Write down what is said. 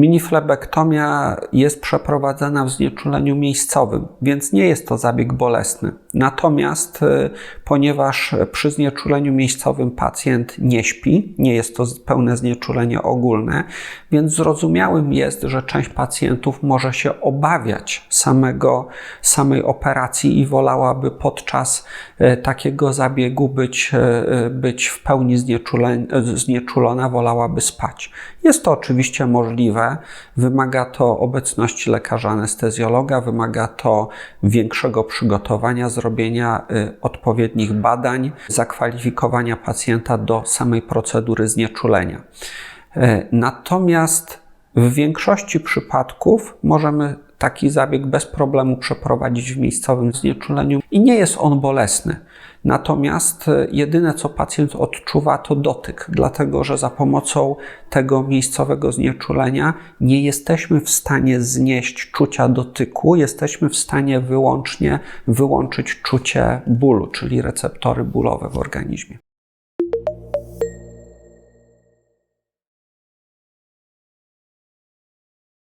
Miniflebektomia jest przeprowadzana w znieczuleniu miejscowym, więc nie jest to zabieg bolesny. Natomiast y, ponieważ przy znieczuleniu miejscowym pacjent nie śpi, nie jest to pełne znieczulenie ogólne, więc zrozumiałym jest, że część pacjentów może się obawiać samego, samej operacji i wolałaby podczas y, takiego zabiegu być, y, być w pełni znieczulona, wolałaby spać. Jest to oczywiście możliwe, wymaga to obecności lekarza anestezjologa, wymaga to większego przygotowania, zrobienia y, odpowiednich badań, zakwalifikowania pacjenta do samej procedury znieczulenia. Y, natomiast w większości przypadków możemy taki zabieg bez problemu przeprowadzić w miejscowym znieczuleniu i nie jest on bolesny. Natomiast e, jedyne co pacjent odczuwa to dotyk, dlatego że za pomocą tego miejscowego znieczulenia nie jesteśmy w stanie znieść czucia dotyku, jesteśmy w stanie wyłącznie wyłączyć czucie bólu, czyli receptory bólowe w organizmie.